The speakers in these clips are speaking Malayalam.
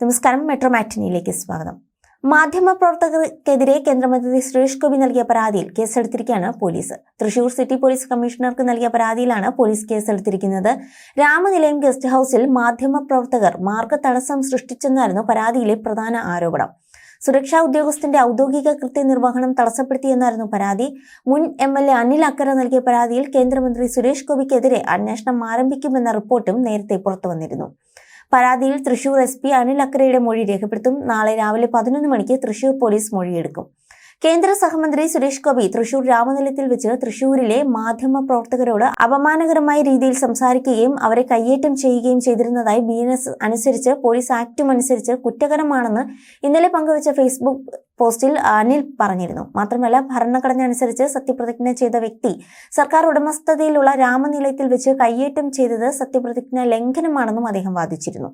നമസ്കാരം മെട്രോ മാറ്റിനിയിലേക്ക് സ്വാഗതം. മാധ്യമപ്രവർത്തകർക്കെതിരെ കേന്ദ്രമന്ത്രി സുരേഷ് ഗോപി നൽകിയ പരാതിയിൽ കേസെടുത്തിരിക്കുകയാണ് പോലീസ്. തൃശൂർ സിറ്റി പോലീസ് കമ്മീഷണർക്ക് നൽകിയ പരാതിയിലാണ് പോലീസ് കേസെടുത്തിരിക്കുന്നത്. രാമനിലയം ഗസ്റ്റ് ഹൌസിൽ മാധ്യമപ്രവർത്തകർ മാർഗതടസ്സം സൃഷ്ടിച്ചെന്നായിരുന്നു പരാതിയിലെ പ്രധാന ആരോപണം. സുരക്ഷാ ഉദ്യോഗസ്ഥന്റെ ഔദ്യോഗിക കൃത്യനിർവഹണം തടസ്സപ്പെടുത്തിയെന്നായിരുന്നു പരാതി. മുൻ M L A Anil Akkara നൽകിയ പരാതിയിൽ കേന്ദ്രമന്ത്രി സുരേഷ് ഗോപിക്കെതിരെ അന്വേഷണം ആരംഭിക്കുമെന്ന റിപ്പോർട്ടും നേരത്തെ പുറത്തുവന്നിരുന്നു. പരാതിയിൽ തൃശൂർ എസ് പി അനിൽ അക്കരയുടെ മൊഴി രേഖപ്പെടുത്തും. നാളെ രാവിലെ പതിനൊന്ന് മണിക്ക് തൃശൂർ പോലീസ് മൊഴിയെടുക്കും. കേന്ദ്ര സഹമന്ത്രി സുരേഷ് ഗോപി തൃശൂർ രാമനിലത്തിൽ വെച്ച് തൃശൂരിലെ മാധ്യമ പ്രവർത്തകരോട് അപമാനകരമായ രീതിയിൽ സംസാരിക്കുകയും അവരെ കയ്യേറ്റം ചെയ്യുകയും ചെയ്തിരുന്നതായി ബി അനുസരിച്ച് പോലീസ് ആക്ടും അനുസരിച്ച് കുറ്റകരമാണെന്ന് ഇന്നലെ പങ്കുവച്ച ഫേസ്ബുക്ക് പോസ്റ്റിൽ അനിൽ പറഞ്ഞിരുന്നു. മാത്രമല്ല ഭരണഘടന അനുസരിച്ച് സത്യപ്രതിജ്ഞ ചെയ്ത വ്യക്തി സർക്കാർ ഉടമസ്ഥതയിലുള്ള രാമനിലയത്തിൽ വെച്ച് കയ്യേറ്റം ചെയ്തത് സത്യപ്രതിജ്ഞ ലംഘനമാണെന്നും അദ്ദേഹം വാദിച്ചിരുന്നു.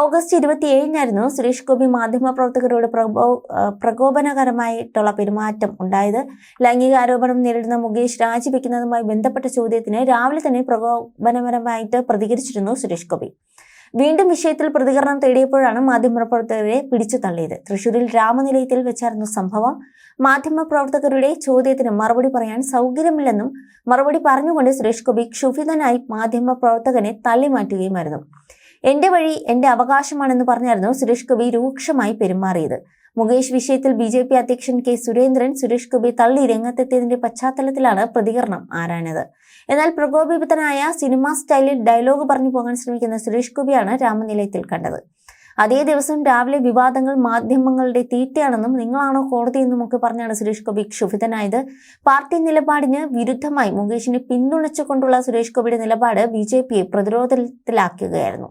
ഓഗസ്റ്റ് ഇരുപത്തി ഏഴിനായിരുന്നു സുരേഷ് ഗോപി മാധ്യമപ്രവർത്തകരോട് പ്രകോ പ്രകോപനകരമായിട്ടുള്ള പെരുമാറ്റം ഉണ്ടായത്. ലൈംഗിക ആരോപണം നേരിടുന്ന മുകേഷ് രാജിവെക്കുന്നതുമായി ബന്ധപ്പെട്ട ചോദ്യത്തിന് രാവിലെ തന്നെ പ്രകോപനപരമായിട്ട് പ്രതികരിച്ചിരുന്നു സുരേഷ് ഗോപി. വീണ്ടും വിഷയത്തിൽ പ്രതികരണം തേടിയപ്പോഴാണ് മാധ്യമപ്രവർത്തകരെ പിടിച്ചു തള്ളിയത്. തൃശൂരിൽ രാമനിലയത്തിൽ വെച്ചായിരുന്നു സംഭവം. മാധ്യമപ്രവർത്തകരുടെ ചോദ്യത്തിന് മറുപടി പറയാൻ സൗകര്യമില്ലെന്നും മറുപടി പറഞ്ഞുകൊണ്ട് സുരേഷ് ഗോപി ക്ഷുഭിതനായി മാധ്യമപ്രവർത്തകനെ തള്ളിമാറ്റുകയുമായിരുന്നു. എന്റെ വഴി എന്റെ അവകാശമാണെന്ന് പറഞ്ഞായിരുന്നു സുരേഷ് ഗോപി രൂക്ഷമായി പെരുമാറിയത്. മുകേഷ് വിഷയത്തിൽ ബി ജെ പി അധ്യക്ഷൻ കെ സുരേന്ദ്രൻ സുരേഷ് ഗോപി തള്ളി രംഗത്തെത്തിയതിന്റെ പശ്ചാത്തലത്തിലാണ് പ്രതികരണം ആരാഞ്ഞത്. എന്നാൽ പ്രകോപിതനായ സിനിമാ സ്റ്റൈലിൽ ഡയലോഗ് പറഞ്ഞു പോകാൻ ശ്രമിക്കുന്ന സുരേഷ് ഗോപിയാണ് രാമനിലയത്തിൽ കണ്ടത്. അതേ ദിവസം രാവിലെ വിവാദങ്ങൾ മാധ്യമങ്ങളുടെ തീറ്റയാണെന്നും നിങ്ങളാണോ കോടതിയെന്നും ഒക്കെ പറഞ്ഞാണ് സുരേഷ് ഗോപി ക്ഷുഭിതനായത്. പാർട്ടി നിലപാടിന് വിരുദ്ധമായി മുകേഷിനെ പിന്തുണച്ചുകൊണ്ടുള്ള സുരേഷ് ഗോപിയുടെ നിലപാട് ബി പ്രതിരോധത്തിലാക്കുകയായിരുന്നു.